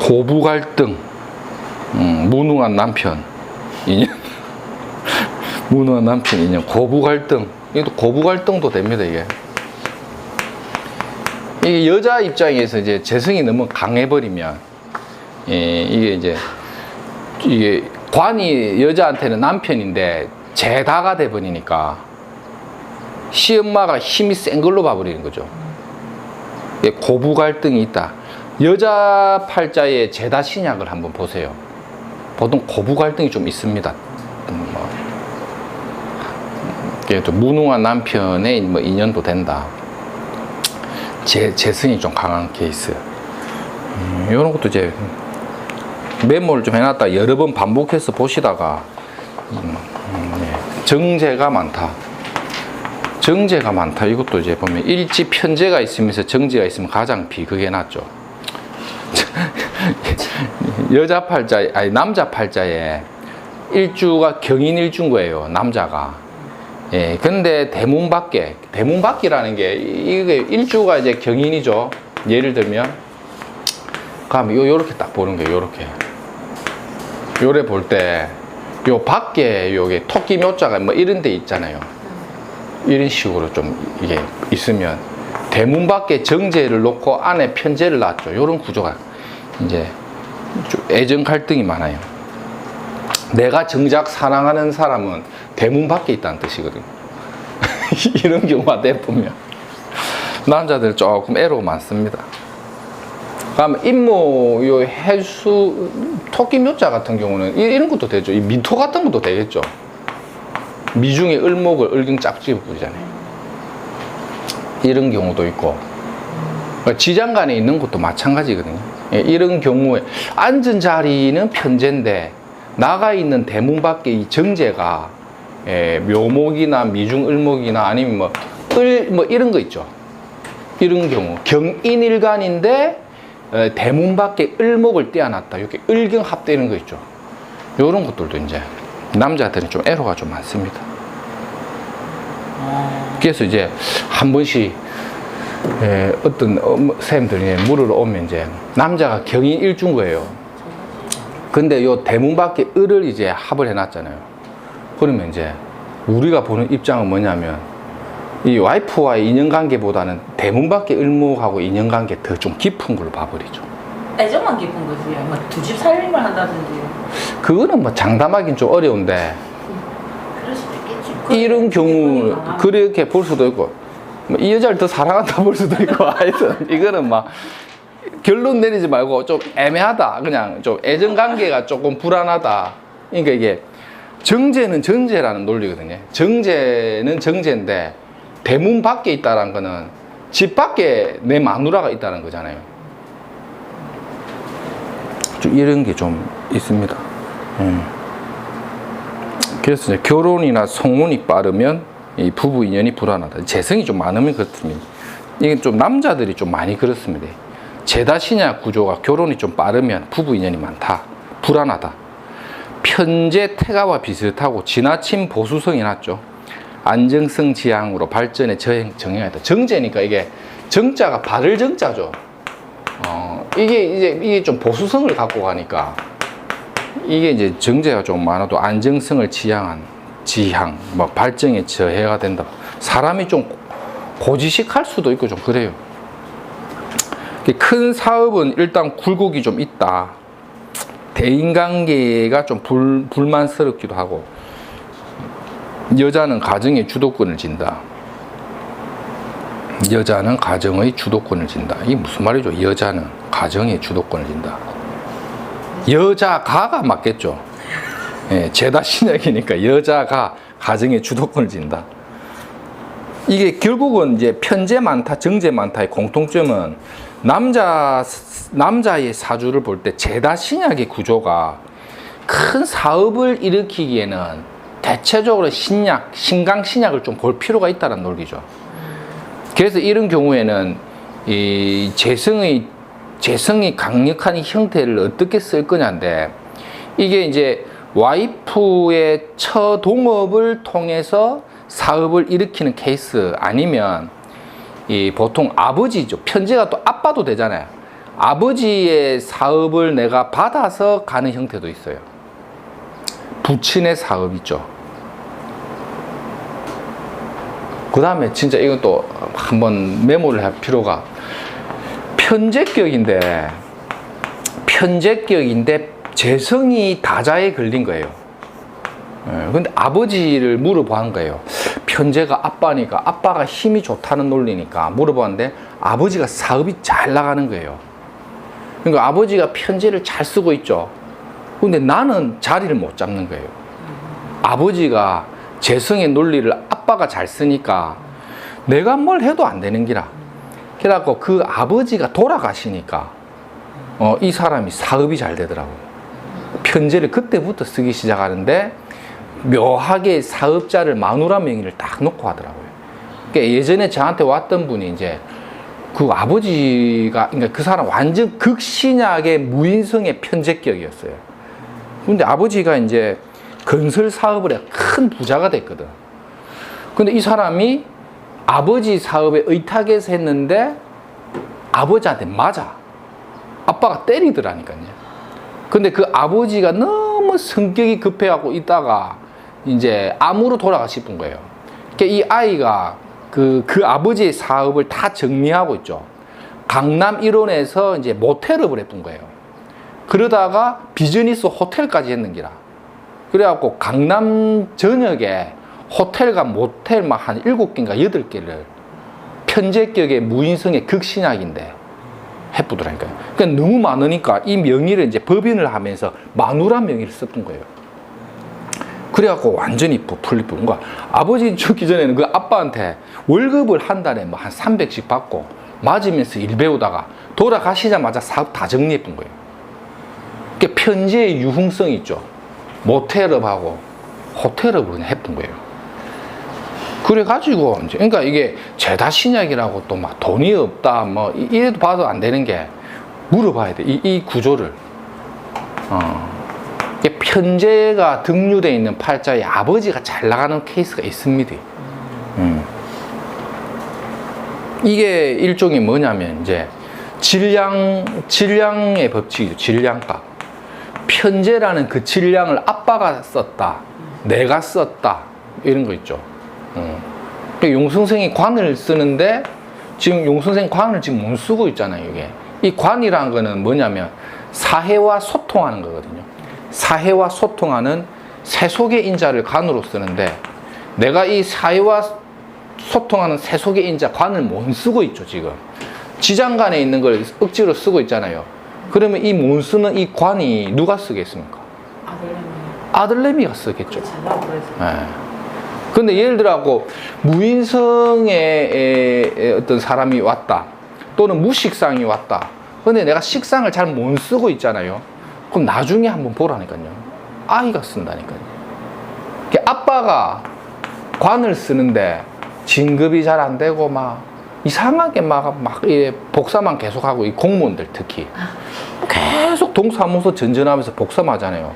고부 갈등, 음, 무능한 남편, 인연, 무능한 남편, 인연, 고부 갈등. 이것도 고부 갈등도 됩니다, 이게. 이게 여자 입장에서 이제 재성이 너무 강해버리면, 예, 이게 이제, 이게 관이 여자한테는 남편인데 제다가 돼버리니까 시엄마가 힘이 센 걸로 봐버리는 거죠. 고부 갈등이 있다. 여자 팔자의 제다 신약을 한번 보세요. 보통 고부 갈등이 좀 있습니다. 음, 뭐. 무능한 남편의 뭐 인연도 된다. 재, 재성이 좀 강한 케이스. 음, 이런 것도 이제 메모를 좀 해놨다 여러 번 반복해서 보시다가 음, 음, 네. 정제가 많다. 정제가 많다. 이것도 이제 보면 일지 편제가 있으면서 정제가 있으면 가장 비극에 낫죠. 여자 팔자 아니 남자 팔자에 일주가 경인 일주인 거예요. 남자가. 예. 근데 대문 밖에 대문 밖이라는 게 이게 일주가 이제 경인이죠. 예를 들면 그럼 요 요렇게 딱 보는 거예요. 요렇게. 요래 볼 때 요 밖에 요게 토끼 묘자가 뭐 이런 데 있잖아요. 이런 식으로 좀 이게 있으면 대문 밖에 정제를 놓고 안에 편제를 놨죠. 요런 구조가 이제 좀 애정 갈등이 많아요. 내가 정작 사랑하는 사람은 대문 밖에 있다는 뜻이거든요. 이런 경우가 대보면 남자들 조금 애로 많습니다. 그다음 임모 요 해수 토끼 묘자 같은 경우는 이- 이런 것도 되죠. 이 미토 같은 것도 되겠죠. 미중에 을목을 을경 짝집어 부리잖아요. 이런 경우도 있고 지장간에 있는 것도 마찬가지거든요. 예, 이런 경우에 앉은 자리는 편제인데 나가 있는 대문 밖에 이 정제가 예, 묘목이나 미중 을목이나 아니면 뭐 을 뭐 이런 거 있죠. 이런 경우 경인일간인데 어, 대문 밖에 을목을 떼어놨다. 이렇게 을경 합되는 거 있죠. 이런 것들도 이제 남자들은 좀 애로가 좀 많습니다. 그래서 이제 한 번씩 예, 어떤 선생님들이 물으러 오면 이제 남자가 경인 일중 거예요. 근데 요 대문 밖에 을을 이제 합을 해놨잖아요. 그러면 이제 우리가 보는 입장은 뭐냐면 이 와이프와의 인연관계보다는 대문 밖에 을목하고 인연관계 더 좀 깊은 걸로 봐버리죠. 애정만 깊은 거지. 뭐두집 살림을 한다든지. 그거는 뭐 장담하기는 좀 어려운데 그럴 수도 있겠지. 이런 경우. 그렇게 볼 수도 있고 뭐 이 여자를 더 사랑한다 볼 수도 있고 하여튼 이거는 막 결론 내리지 말고 좀 애매하다. 그냥 좀 애정 관계가 조금 불안하다. 그러니까 이게 정제는 정제라는 논리거든요. 정제는 정제인데 대문 밖에 있다는 거는 집 밖에 내 마누라가 있다는 거잖아요. 좀 이런 게 좀 있습니다. 음. 그래서 결혼이나 성혼이 빠르면 이 부부 인연이 불안하다. 재성이 좀 많으면 그렇습니다. 이게 좀 남자들이 좀 많이 그렇습니다. 제다 신약 구조가 결혼이 좀 빠르면 부부 인연이 많다. 불안하다. 편제 태가와 비슷하고 지나친 보수성이 났죠. 안정성 지향으로 발전에 저행, 정행하다. 정제니까 이게 정자가 발을 정자죠. 어, 이게 이제 이게 좀 보수성을 갖고 가니까 이게 이제 정제가 좀 많아도 안정성을 지향한 지향, 뭐 발전에 저해가 된다. 사람이 좀 고지식할 수도 있고 좀 그래요. 큰 사업은 일단 굴곡이 좀 있다. 대인관계가 좀 불, 불만스럽기도 하고 여자는 가정의 주도권을 진다. 여자는 가정의 주도권을 진다. 이게 무슨 말이죠? 여자는 가정의 주도권을 진다. 여자가가 맞겠죠. 예, 제다 신약이니까 여자가 가정의 주도권을 진다. 이게 결국은 이제 편제 많다, 정제 많다의 공통점은 남자 남자의 사주를 볼 때 제다 신약의 구조가 큰 사업을 일으키기에는 대체적으로 신약, 신강 신약을 좀 볼 필요가 있다는 논리죠. 그래서 이런 경우에는 이 재성의 재성이 강력한 이 형태를 어떻게 쓸 거냐인데 이게 이제 와이프의 처동업을 통해서 사업을 일으키는 케이스 아니면 이 보통 아버지죠 편제가 또 아빠도 되잖아요 아버지의 사업을 내가 받아서 가는 형태도 있어요. 부친의 사업 있죠. 그 다음에 진짜 이건 또 한번 메모를 할 필요가 편제격인데 편제격인데 재성이 다자에 걸린 거예요. 예, 근데 아버지를 물어보는 거예요. 편제가 아빠니까 아빠가 힘이 좋다는 논리니까 물어봤는데 아버지가 사업이 잘 나가는 거예요. 그러니까 아버지가 편제를 잘 쓰고 있죠. 근데 나는 자리를 못 잡는 거예요. 아버지가 재성의 논리를 아빠가 잘 쓰니까 내가 뭘 해도 안 되는 기라. 그래갖고 그 아버지가 돌아가시니까 어, 이 사람이 사업이 잘 되더라고요. 편제를 그때부터 쓰기 시작하는데 묘하게 사업자를 마누라 명의를 딱 놓고 하더라고요. 그러니까 예전에 저한테 왔던 분이 이제 그 아버지가 그러니까 그 사람 완전 극신약의 무인성의 편제격이었어요. 근데 아버지가 이제 건설 사업을 해 큰 부자가 됐거든. 근데 이 사람이 아버지 사업에 의탁해서 했는데 아버지한테 맞아. 아빠가 때리더라니까요. 근데 그 아버지가 너무 성격이 급해갖고 있다가 이제 암으로 돌아가 싶은 거예요. 그러니까 이 아이가 그, 그 아버지의 사업을 다 정리하고 있죠. 강남 일원에서 이제 모텔업을 했던 거예요. 그러다가 비즈니스 호텔까지 했는 기라. 그래갖고 강남 전역에 호텔과 모텔 막한 일곱 개인가 여덟 개를 편제격의 무인성의 극신약인데 해쁘더라니까요. 그러니까 너무 많으니까 이 명의를 이제 법인을 하면서 마누라 명의를 썼던 거예요. 그래갖고 완전히 부풀리 뭔가 아버지 죽기 전에는 그 아빠한테 월급을 한 달에 뭐 한 300씩 받고 맞으면서 일 배우다가 돌아가시자마자 사업 다 정리했던 거예요. 그러니까 편지의 유흥성이 있죠. 모텔업하고 그냥 했던 거예요. 그래가지고 이제 그러니까 이게 죄다 신약이라고 또 막 돈이 없다 뭐 이- 이래도 봐도 안 되는 게 물어봐야 돼. 이, 이 구조를. 어. 이게 편제가 등류되어 있는 팔자에 아버지가 잘 나가는 케이스가 있습니다. 음. 이게 일종의 뭐냐면 이제 질량 질량의 법칙이죠. 질량값. 편제라는 그 질량을 아빠가 썼다, 내가 썼다 이런 거 있죠. 용선생이 관을 쓰는데 지금 용선생 관을 지금 못 쓰고 있잖아요. 이게. 이 관이라는 거는 뭐냐면 사회와 소통하는 거거든요. 사회와 소통하는 세속의 인자를 관으로 쓰는데 내가 이 사회와 소통하는 세속의 인자 관을 못 쓰고 있죠 지금. 지장간에 있는 걸 억지로 쓰고 있잖아요. 그러면 이 못 쓰는 이 관이 누가 쓰겠습니까? 아들내미. 아들내미가 쓰겠죠. 예. 근데 예를 들어갖고 무인성의 어떤 사람이 왔다. 또는 무식상이 왔다. 근데 내가 식상을 잘 못 쓰고 있잖아요. 그럼 나중에 한번 보라니까요. 아이가 쓴다니까요. 아빠가 관을 쓰는데 진급이 잘 안 되고 막 이상하게 막, 막 복사만 계속하고 이 공무원들 특히. 계속 동사무소 전전하면서 복사만 하잖아요.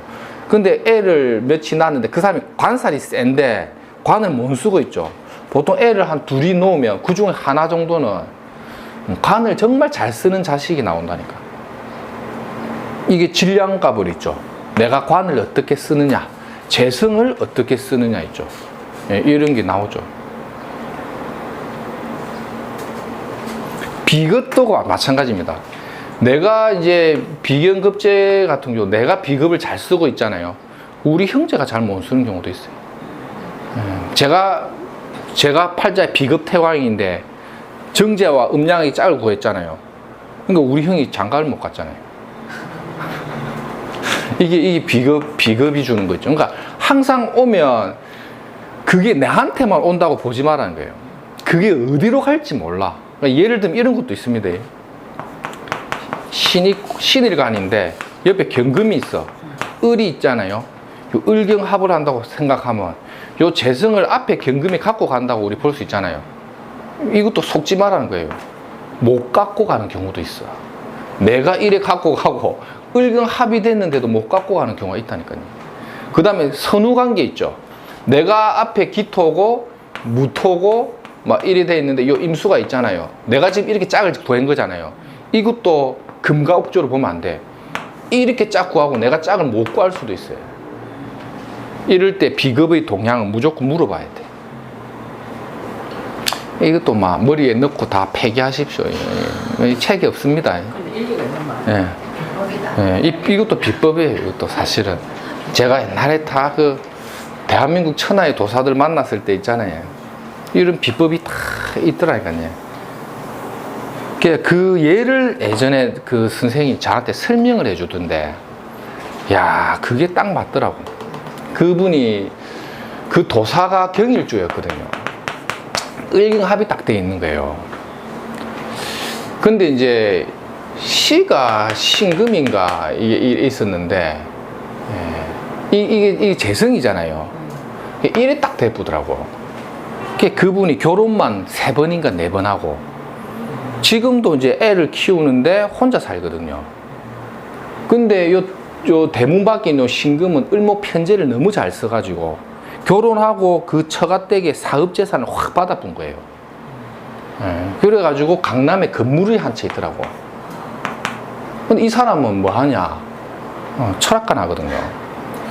근데 애를 며칠 낳았는데 그 사람이 관살이 센데 관을 못 쓰고 있죠. 보통 애를 한 둘이 놓으면 그 중에 하나 정도는 관을 정말 잘 쓰는 자식이 나온다니까. 이게 질량값을 있죠. 내가 관을 어떻게 쓰느냐, 재성을 어떻게 쓰느냐 있죠. 예, 이런 게 나오죠. 비급도 마찬가지입니다. 내가 이제 비견급제 같은 경우 내가 비급을 잘 쓰고 있잖아요. 우리 형제가 잘 못 쓰는 경우도 있어요. 예, 제가 제가 팔자에 비급 태왕인데 정제와 음양이 짝을 구했잖아요. 그러니까 우리 형이 장가를 못 갔잖아요. 이게 이게 비급 비급이 주는 거죠. 그러니까 항상 오면 그게 나한테만 온다고 보지 말라는 거예요. 그게 어디로 갈지 몰라. 그러니까 예를 들면 이런 것도 있습니다. 신이 신일간인데 옆에 경금이 있어. 을이 있잖아요. 요 을경합을 한다고 생각하면 요 재성을 앞에 경금이 갖고 간다고 우리 볼 수 있잖아요. 이것도 속지 말라는 거예요. 못 갖고 가는 경우도 있어. 내가 이래 갖고 가고 을경 합의됐는데도 못 갖고 가는 경우가 있다니까요. 그 다음에 선후관계 있죠. 내가 앞에 기토고 무토고 막 이래 돼 있는데 요 임수가 있잖아요. 내가 지금 이렇게 짝을 구한 거잖아요. 이것도 금가 옥조로 보면 안 돼. 이렇게 짝 구하고 내가 짝을 못 구할 수도 있어요. 이럴 때 비급의 동향은 무조건 물어봐야 돼. 이것도 막 머리에 넣고 다 폐기하십시오. 예, 예. 책이 없습니다. 예. 예, 이, 이것도 비법이에요. 이것도 사실은. 제가 옛날에 다 그 대한민국 천하의 도사들 만났을 때 있잖아요. 이런 비법이 다 있더라니까요. 그- 그 예를 예전에 그 선생이 저한테 설명을 해주던데, 야, 그게 딱 맞더라고. 그분이 그 도사가 경일주였거든요. 을경합이 딱 돼 있는 거예요. 근데 이제 시가 신금인가 이게 이- 있었는데 예, 이, 이게 재성이잖아요. 이래 딱 대부더라고. 그게 그분이 결혼만 세 번인가 네 번 하고 지금도 이제 애를 키우는데 혼자 살거든요. 근데 요, 요 대문 밖에 있는 요 신금은 을목 편제를 너무 잘 써가지고 결혼하고 그 처가댁에 사업 재산을 확 받아본 거예요. 예, 그래가지고 강남에 건물이 한 채 있더라고. 근데 이 사람은 뭐 하냐? 어, 철학관 하거든요.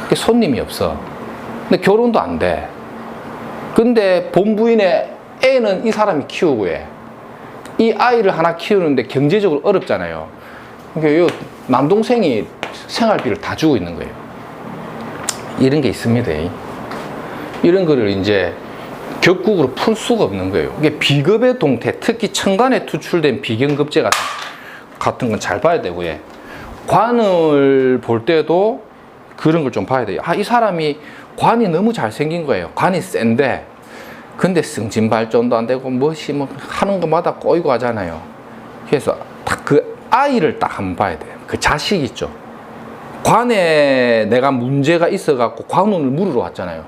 그 손님이 없어. 근데 결혼도 안 돼. 근데 본부인의 애는 이 사람이 키우고 해. 이 아이를 하나 키우는데 경제적으로 어렵잖아요. 그러니까 요 남동생이 생활비를 다 주고 있는 거예요. 이런 게 있습니다. 이런 거를 이제 격국으로 풀 수가 없는 거예요. 이게 비급의 동태, 특히 천간에 투출된 비경급제 같은, 같은 건 잘 봐야 되고, 예. 관을 볼 때도 그런 걸 좀 봐야 돼요. 아, 이 사람이 관이 너무 잘생긴 거예요. 관이 센데, 근데 승진 발전도 안 되고, 무엇이 뭐 하는 것마다 꼬이고 하잖아요. 그래서 딱 그 아이를 딱 한번 봐야 돼요. 그 자식 있죠. 관에 내가 문제가 있어갖고 관운을 물으러 왔잖아요.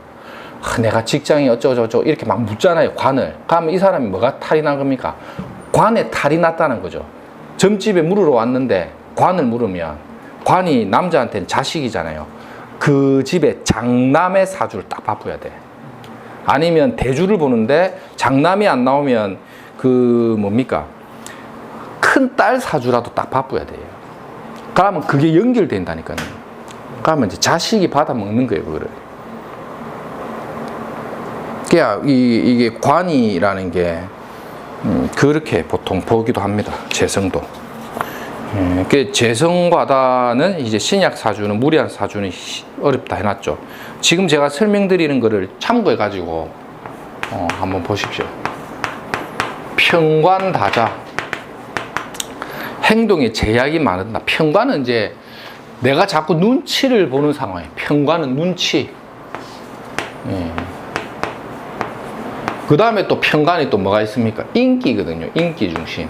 아, 내가 직장이 어쩌고저쩌고 이렇게 막 묻잖아요. 관을. 그러면 이 사람이 뭐가 탈이 난 겁니까? 관에 탈이 났다는 거죠. 점집에 물으러 왔는데 관을 물으면 관이 남자한테는 자식이잖아요. 그 집에 장남의 사주를 딱 바꿔야 돼. 아니면 대주를 보는데 장남이 안 나오면 그 뭡니까? 큰 딸 사주라도 딱 바꿔야 돼요. 그러면 그게 연결된다니까요. 그러면 이제 자식이 받아 먹는 거예요, 그거를. 그야 이 이게 관이라는 게 음, 그렇게 보통 보기도 합니다. 재성도. 음, 그 재성과다는 이제 신약 사주는 무리한 사주는 시- 어렵다 해놨죠. 지금 제가 설명드리는 거를 참고해 가지고 어, 한번 보십시오. 평관다자 행동에 제약이 많다. 평관은 이제 내가 자꾸 눈치를 보는 상황이에요. 평관은 눈치. 그 다음에 또 평관이 또 뭐가 있습니까? 인기거든요. 인기 중심.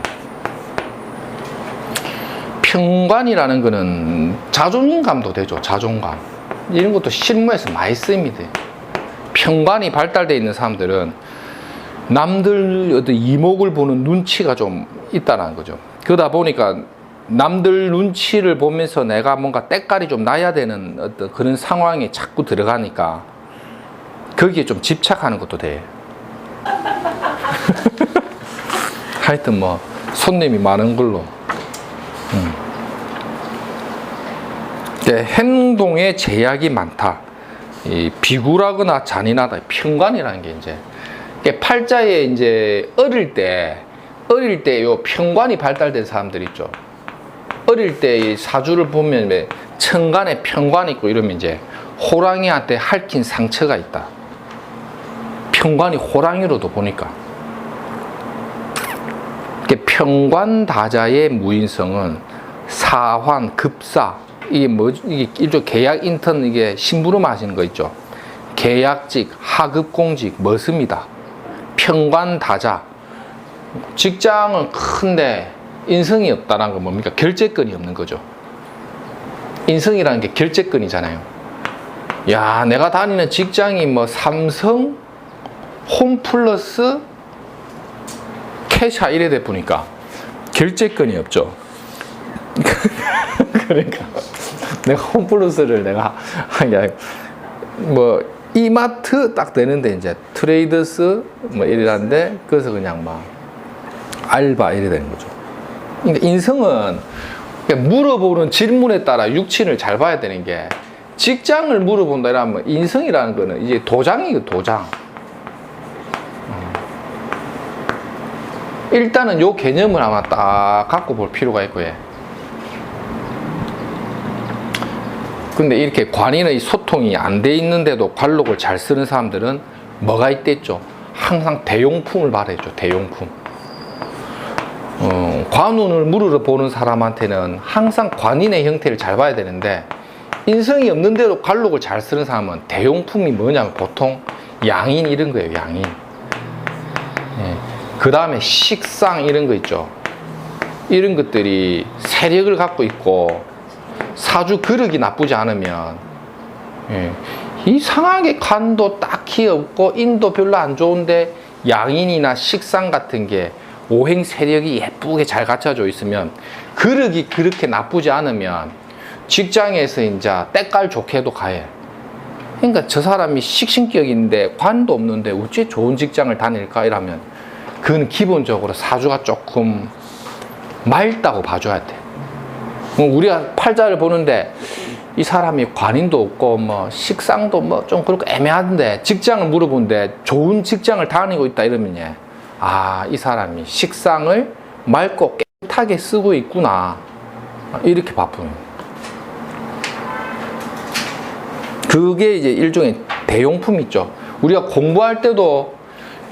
평관이라는 거는 자존감도 되죠. 자존감. 이런 것도 실무에서 많이 쓰입니다. 평관이 발달되어 있는 사람들은 남들 어떤 이목을 보는 눈치가 좀 있다는 거죠. 그러다 보니까 남들 눈치를 보면서 내가 뭔가 때깔이 좀 나야 되는 어떤 그런 상황에 자꾸 들어가니까 거기에 좀 집착하는 것도 돼. 하여튼 뭐 손님이 많은 걸로. 음. 네, 행동에 제약이 많다. 이 비굴하거나 잔인하다. 평관이라는 게 이제 팔자에 이제 어릴 때 어릴 때 요 평관이 발달된 사람들 있죠. 어릴 때 이 사주를 보면 왜 천간에 평관이 있고 이러면 이제 호랑이한테 핥힌 상처가 있다. 평관이 호랑이로도 보니까. 이게 평관 다자의 무인성은 사환, 급사, 이게 뭐, 이게 일종 계약 인턴, 이게 심부름 하시는 거 있죠. 계약직, 하급공직, 머슴이다. 평관 다자. 직장은 큰데 인성이 없다는 건 뭡니까? 결재권이 없는 거죠. 인성이라는 게 결재권이잖아요. 야, 내가 다니는 직장이 뭐 삼성, 홈플러스, 캐샤 이래 돼 보니까 결재권이 없죠. 그러니까 내가 홈플러스를 내가 뭐 이마트 딱 되는데 이제 트레이더스 뭐 이래는데 그래서 그냥 막 알바 이래 되는 거죠. 그러니까 인성은 그러니까 물어보는 질문에 따라 육친을 잘 봐야 되는 게 직장을 물어본다 이러면 인성이라는 거는 이제 도장이고 도장. 어. 일단은 요 개념을 아마 딱 갖고 볼 필요가 있고 예. 근데 이렇게 관인의 소통이 안 돼 있는데도 관록을 잘 쓰는 사람들은 뭐가 있댔죠? 항상 대용품을 말해줘, 대용품. 어, 관운을 물으러 보는 사람한테는 항상 관인의 형태를 잘 봐야 되는데 인성이 없는데도 관록을 잘 쓰는 사람은 대용품이 뭐냐면 보통 양인 이런 거예요, 양인. 그 다음에 식상 이런 거 있죠. 이런 것들이 세력을 갖고 있고 사주 그릇이 나쁘지 않으면 예, 이상하게 간도 딱히 없고 인도 별로 안 좋은데 양인이나 식상 같은 게 오행 세력이 예쁘게 잘 갖춰져 있으면 그릇이 그렇게 나쁘지 않으면 직장에서 이제 때깔 좋게도 가해. 그러니까 저 사람이 식신격인데 관도 없는데 어째 좋은 직장을 다닐까 이러면 그건 기본적으로 사주가 조금 맑다고 봐줘야 돼. 뭐 우리가 팔자를 보는데 이 사람이 관인도 없고 뭐 식상도 뭐 좀 그렇고 애매한데 직장을 물어본데 좋은 직장을 다니고 있다 이러면 예. 아, 이 사람이 식상을 맑고 깨끗하게 쓰고 있구나. 이렇게 바쁘면. 그게 이제 일종의 대용품 있죠. 우리가 공부할 때도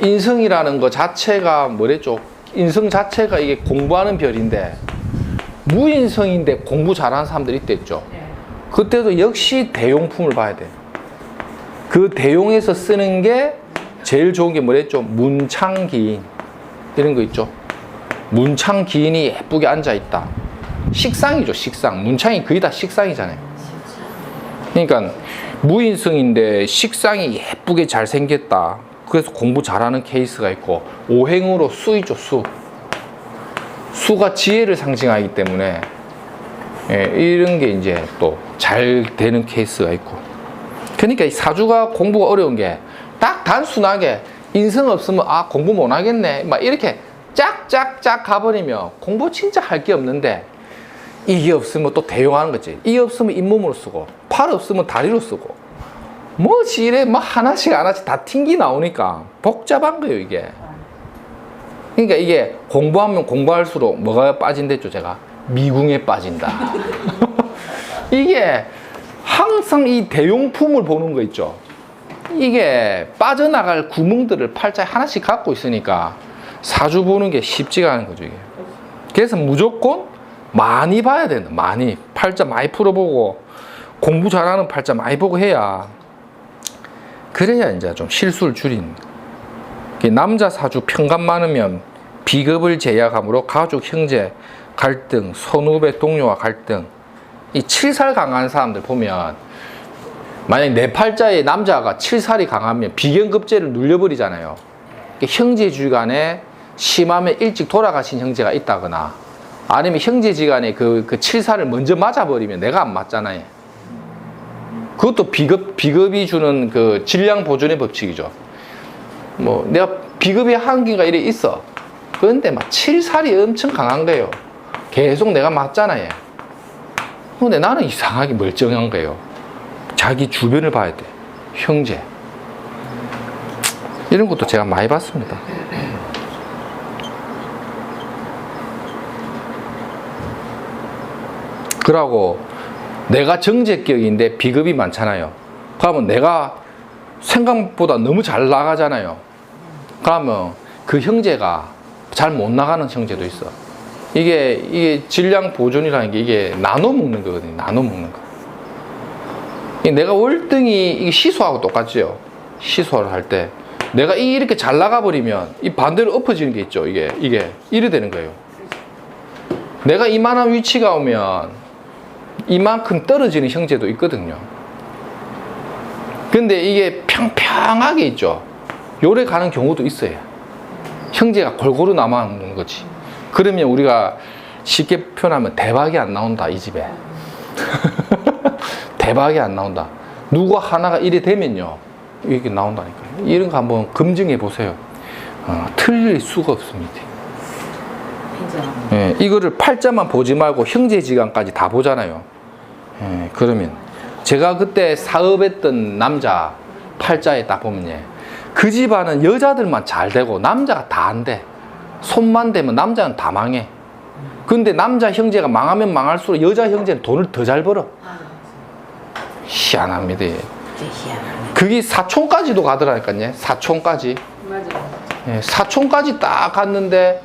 인성이라는 것 자체가 뭐랬죠? 인성 자체가 이게 공부하는 별인데 무인성인데 공부 잘하는 사람들이 있댔죠. 예. 그때도 역시 대용품을 봐야 돼. 그 대용에서 쓰는 게 제일 좋은 게 뭐랬죠? 문창 기인. 이런 거 있죠. 문창 기인이 예쁘게 앉아 있다. 식상이죠, 식상. 문창이 거의 다 식상이잖아요. 그러니까 무인성인데 식상이 예쁘게 잘 생겼다. 그래서 공부 잘하는 케이스가 있고 오행으로 수이죠, 수. 수가 지혜를 상징하기 때문에 예, 이런 게 이제 또 잘 되는 케이스가 있고. 그러니까 이 사주가 공부가 어려운 게 딱 단순하게 인성 없으면 아 공부 못 하겠네 막 이렇게 짝짝짝 가버리면 공부 진짜 할 게 없는데 이게 없으면 또 대용하는 거지. 이 없으면 잇몸으로 쓰고 팔 없으면 다리로 쓰고 뭐 지래 뭐 하나씩 하나씩 다 튕기 나오니까 복잡한 거예요 이게. 그러니까 이게 공부하면 공부할수록 뭐가 빠진댔죠 제가 미궁에 빠진다. 이게 항상 이 대용품을 보는 거 있죠. 이게 빠져나갈 구멍들을 팔자에 하나씩 갖고 있으니까 사주 보는 게 쉽지가 않은 거죠 이게. 그래서 무조건 많이 봐야 된다. 많이 팔자 많이 풀어보고 공부 잘하는 팔자 많이 보고 해야 그래야 이제 좀 실수를 줄인. 남자 사주 평간 많으면 비급을 제약함으로 가족 형제 갈등, 선후배 동료와 갈등. 이 칠살 강한 사람들 보면 만약 내 팔자에 남자가 칠살이 강하면 비견급제를 눌려버리잖아요. 형제주 간에 심하면 일찍 돌아가신 형제가 있다거나 아니면 형제지간에 그, 그 칠살을 먼저 맞아버리면 내가 안 맞잖아요. 그것도 비급, 비급이 주는 그 질량 보존의 법칙이죠. 뭐, 내가 비급의 한계가 이래 있어. 그런데 막 칠살이 엄청 강한 거예요. 계속 내가 맞잖아요. 근데 나는 이상하게 멀쩡한 거예요. 자기 주변을 봐야 돼. 형제. 이런 것도 제가 많이 봤습니다. 그러고 내가 정제격인데 비급이 많잖아요. 그러면 내가 생각보다 너무 잘 나가잖아요. 그러면 그 형제가 잘 못 나가는 형제도 있어. 이게 이게 질량 보존이라는 게 이게 나눠 먹는 거거든요. 나눠 먹는 거. 이 내가 월등히 시소하고 똑같지요. 시소를 할 때 내가 이- 이렇게 잘 나가 버리면 이 반대로 엎어지는 게 있죠. 이게 이게 이래 되는 거예요. 내가 이만한 위치가 오면 이만큼 떨어지는 형제도 있거든요. 근데 이게 평평하게 있죠. 요래 가는 경우도 있어요. 형제가 골고루 남아있는 거지. 그러면 우리가 쉽게 표현하면 대박이 안 나온다, 이 집에. 대박이 안 나온다. 누구 하나가 이래 되면요. 이렇게 나온다니까. 이런 거 한번 검증해 보세요. 어, 틀릴 수가 없습니다. 예, 이거를 팔자만 보지 말고 형제지간까지 다 보잖아요. 예, 그러면 제가 그때 사업했던 남자 팔자에 딱 보면 예, 그 집안은 여자들만 잘 되고 남자가 다 안 돼. 손만 대면 남자는 다 망해. 근데 남자 형제가 망하면 망할수록 여자 형제는 돈을 더 잘 벌어. 희한합니다. 진짜 희한하네. 그게 사촌까지도 가더라니까요. 사촌까지. 맞아. 예, 사촌까지 딱 갔는데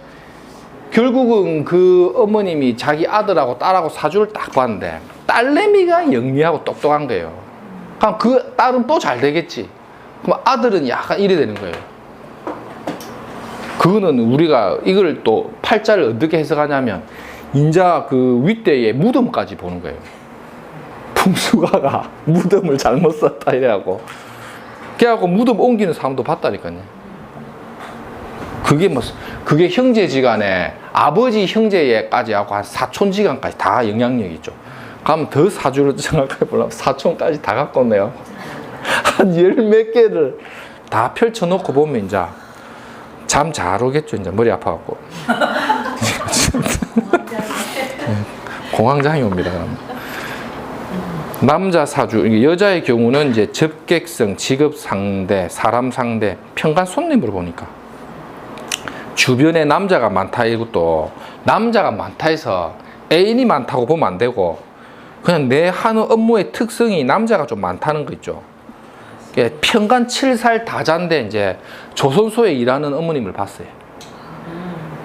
결국은 그 어머님이 자기 아들하고 딸하고 사주를 딱 봤는데 딸내미가 영리하고 똑똑한 거예요. 그럼 그 딸은 또 잘 되겠지. 그럼 아들은 약간 이래 되는 거예요. 그거는 우리가 이걸 또 팔자를 어떻게 해석하냐면 인자 그 윗대에 무덤까지 보는 거예요. 풍수가가 무덤을 잘못 썼다 이래갖고 그래갖고 무덤 옮기는 사람도 봤다니까요. 그게 뭐 그게 형제지간에 아버지 형제까지 하고 한 사촌지간까지 다 영향력이 있죠. 그럼 더 사주를 생각해 보려면 사촌까지 다 갖고 오네요. 한 열 몇 개를 다 펼쳐놓고 보면 이제 잠 잘 오겠죠. 이제 머리 아파갖고 공황장애 옵니다. 그러면. 남자 사주, 여자의 경우는 이제 접객성, 직업 상대, 사람 상대, 평간 손님으로 보니까 주변에 남자가 많다 이것도 남자가 많다 해서 애인이 많다고 보면 안 되고 그냥 내 하는 업무의 특성이 남자가 좀 많다는 거 있죠. 예, 평간 7살 다자인데 이제 조선소에 일하는 어머님을 봤어요.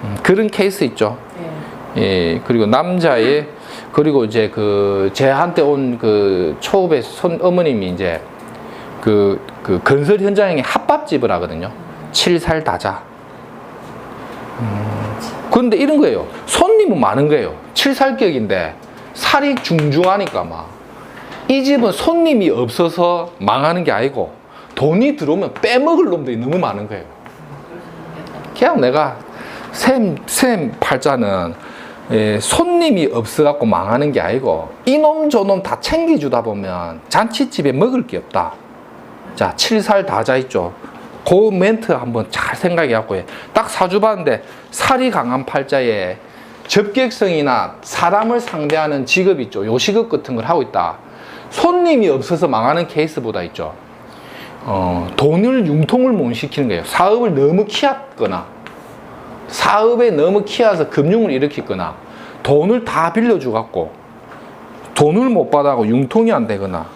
음, 그런 케이스 있죠. 네. 예, 그리고 남자의 그리고 이제 그 제한테 온 그 초업의 손 어머님이 이제 그, 그 건설 현장에 핫밥집을 하거든요. 칠살 다자. 음, 그런데 이런 거예요. 손님은 많은 거예요. 칠살격인데 살이 중중하니까 막. 이 집은 손님이 없어서 망하는 게 아니고 돈이 들어오면 빼먹을 놈들이 너무 많은 거예요. 그냥 내가 샘, 샘 팔자는 예, 손님이 없어갖고 망하는 게 아니고 이놈 저놈 다 챙겨주다 보면 잔치집에 먹을 게 없다. 자, 칠살 다자 있죠. 그 멘트 한번 잘 생각해갖고 해. 딱 사주 봤는데 살이 강한 팔자에 접객성이나 사람을 상대하는 직업 있죠. 요식업 같은 걸 하고 있다. 손님이 없어서 망하는 케이스보다 있죠. 어, 돈을 융통을 못 시키는 거예요. 사업을 너무 키웠거나 사업에 너무 키워서 금융을 일으키거나 돈을 다 빌려주 갖고 돈을 못 받아고 융통이 안 되거나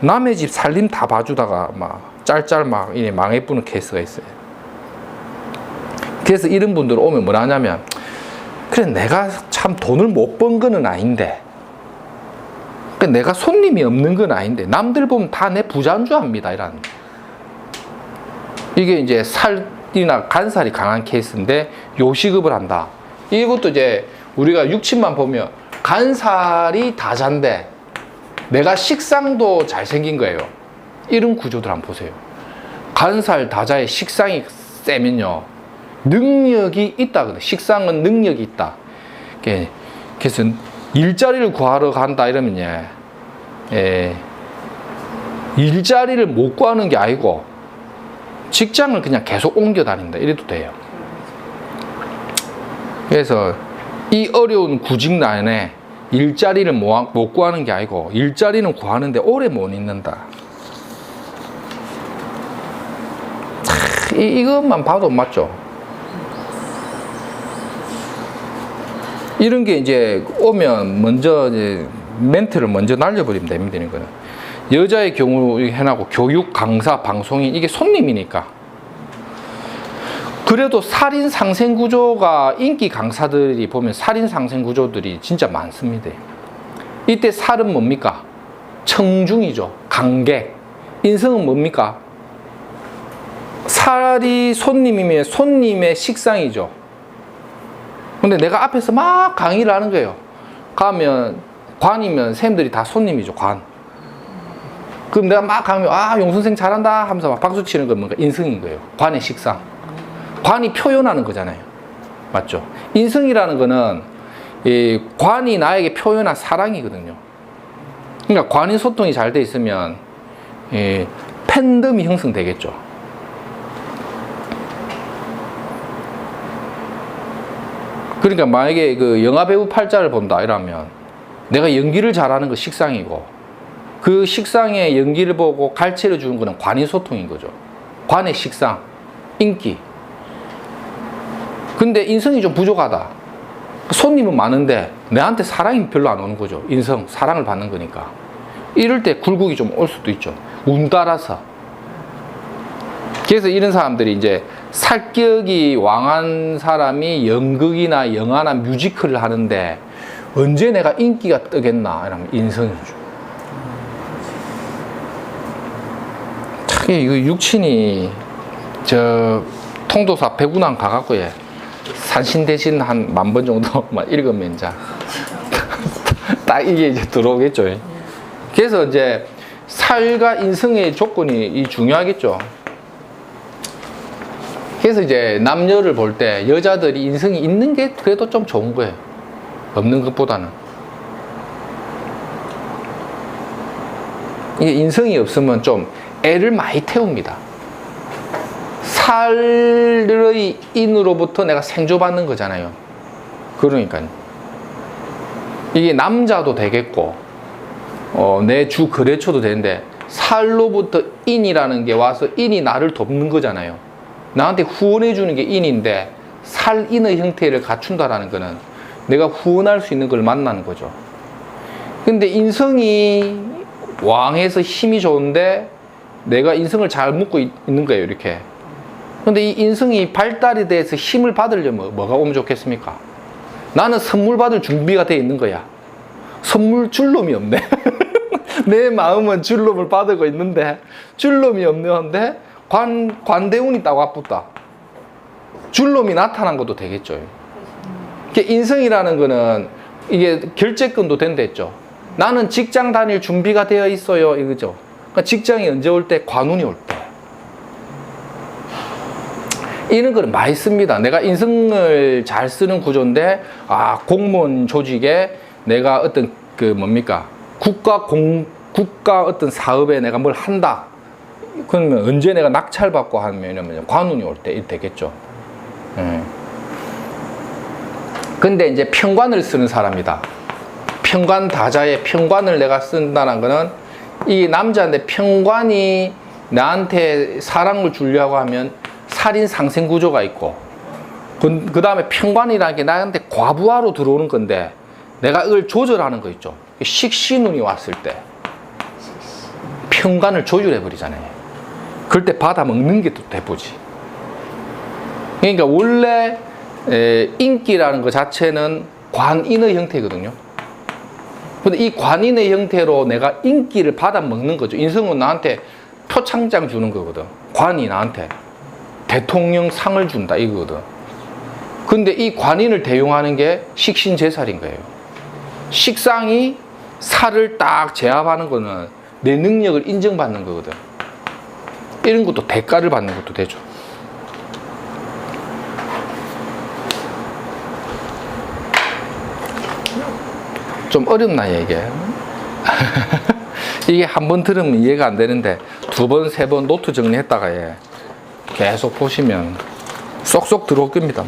남의 집 살림 다 봐주다가 막 짤짤 막 이래 망해뿌는 케이스가 있어요. 그래서 이런 분들 오면 뭐라 하냐면 그래 내가 참 돈을 못 번 거는 아닌데 그 내가 손님이 없는 건 아닌데 남들 보면 다 내 부자인 줄 압니다 이런 이게 이제 살 이나 간살이 강한 케이스인데 요식업을 한다. 이것도 이제 우리가 육친만 보면 간살이 다잔데 내가 식상도 잘생긴 거예요. 이런 구조들 한번 보세요. 간살 다자의 식상이 세면요. 능력이 있다 식상은 능력이 있다. 그래서 일자리를 구하러 간다 이러면 예, 예, 일자리를 못 구하는 게 아니고 직장을 그냥 계속 옮겨 다닌다 이래도 돼요. 그래서 이 어려운 구직난에 일자리를 못못 구하는 게 아니고 일자리는 구하는데 오래 못 있는다. 차, 이, 이것만 봐도 맞죠? 이런 게 이제 오면 먼저 이제 멘트를 먼저 날려버리면 됩니다. 이런 거는. 여자의 경우 해나고 교육 강사 방송인 이게 손님이니까. 그래도 살인 상생 구조가 인기 강사들이 보면 살인 상생 구조들이 진짜 많습니다. 이때 살은 뭡니까? 청중이죠. 강객. 인성은 뭡니까? 살이 손님이면 손님의 식상이죠. 근데 내가 앞에서 막 강의를 하는 거예요. 가면 관이면 쌤들이 다 손님이죠. 관. 그럼 내가 막 가면 아 용선생 잘한다 하면서 막 박수 치는 건 뭔가 인성인 거예요. 관의 식상. 관이 표현하는 거잖아요. 맞죠? 인성이라는 거는 이 관이 나에게 표현한 사랑이거든요. 그러니까 관인 소통이 잘 돼 있으면 이 팬덤이 형성되겠죠. 그러니까 만약에 그 영화 배우 팔자를 본다 이러면 내가 연기를 잘하는 거 식상이고 그 식상의 연기를 보고 갈채를 주는 거는 관인 소통인 거죠. 관의 식상, 인기. 근데 인성이 좀 부족하다. 손님은 많은데 내한테 사랑이 별로 안 오는 거죠. 인성, 사랑을 받는 거니까. 이럴 때 굴곡이 좀 올 수도 있죠. 운 따라서. 그래서 이런 사람들이 이제 살격이 왕한 사람이 연극이나 영화나 뮤지컬을 하는데 언제 내가 인기가 뜨겠나 이러면 인성이죠. 이거 육친이 저 통도사 배구난 가갖고 예 산신 대신 한 만 번 정도만 읽으면 이제 딱 이게 이제 들어오겠죠. 그래서 이제 살과 인성의 조건이 이 중요하겠죠. 그래서 이제 남녀를 볼 때 여자들이 인성이 있는 게 그래도 좀 좋은 거예요. 없는 것보다는. 이게 인성이 없으면 좀 애를 많이 태웁니다. 살의 인으로부터 내가 생조받는 거잖아요. 그러니까요. 이게 남자도 되겠고, 어, 내 주 거래처도 되는데, 살로부터 인이라는 게 와서 인이 나를 돕는 거잖아요. 나한테 후원해 주는 게 인인데, 살인의 형태를 갖춘다라는 거는 내가 후원할 수 있는 걸 만나는 거죠. 근데 인성이 왕에서 힘이 좋은데, 내가 인성을 잘 묶고 있- 있는 거예요, 이렇게. 근데 이 인성이 발달이 돼서 힘을 받으려면 뭐가 오면 좋겠습니까? 나는 선물 받을 준비가 돼 있는 거야. 선물 줄 놈이 없네. 내 마음은 줄 놈을 받고 있는데 줄 놈이 없는데 관 관대운이 딱 와붙다. 줄 놈이 나타난 것도 되겠죠. 인성이라는 거는 이게 결재권도 된댔죠. 나는 직장 다닐 준비가 되어 있어요. 이거죠. 그러니까 직장이 언제 올 때? 관운이 올 때. 이런 거는 많이 씁니다. 내가 인성을 잘 쓰는 구조인데, 아, 공무원 조직에 내가 어떤 그 뭡니까? 국가 공, 국가 어떤 사업에 내가 뭘 한다. 그러면 언제 내가 낙찰받고 하면 관운이 올 때 되겠죠. 예. 근데 이제 평관을 쓰는 사람이다. 평관 다자의 평관을 내가 쓴다는 거는 이 남자인데 평관이 나한테 사랑을 주려고 하면 살인 상생 구조가 있고 그 다음에 평관이라는 게 나한테 과부하로 들어오는 건데 내가 이걸 조절하는 거 있죠. 식신운이 왔을 때 평관을 조절해 버리잖아요. 그럴 때 받아 먹는 게 또 대보지. 그러니까 원래 에, 인기라는 것 자체는 관인의 형태거든요. 근데 이 관인의 형태로 내가 인기를 받아 먹는 거죠. 인성은 나한테 표창장 주는 거거든. 관이 나한테 대통령 상을 준다 이거거든. 근데 이 관인을 대용하는 게 식신제살인 거예요. 식상이 살을 딱 제압하는 거는 내 능력을 인정받는 거거든. 이런 것도 대가를 받는 것도 되죠. 좀 어렵나 이게? 이게 한 번 들으면 이해가 안 되는데 두 번, 세 번 노트 정리했다가 예, 계속 보시면 쏙쏙 들어올 겁니다.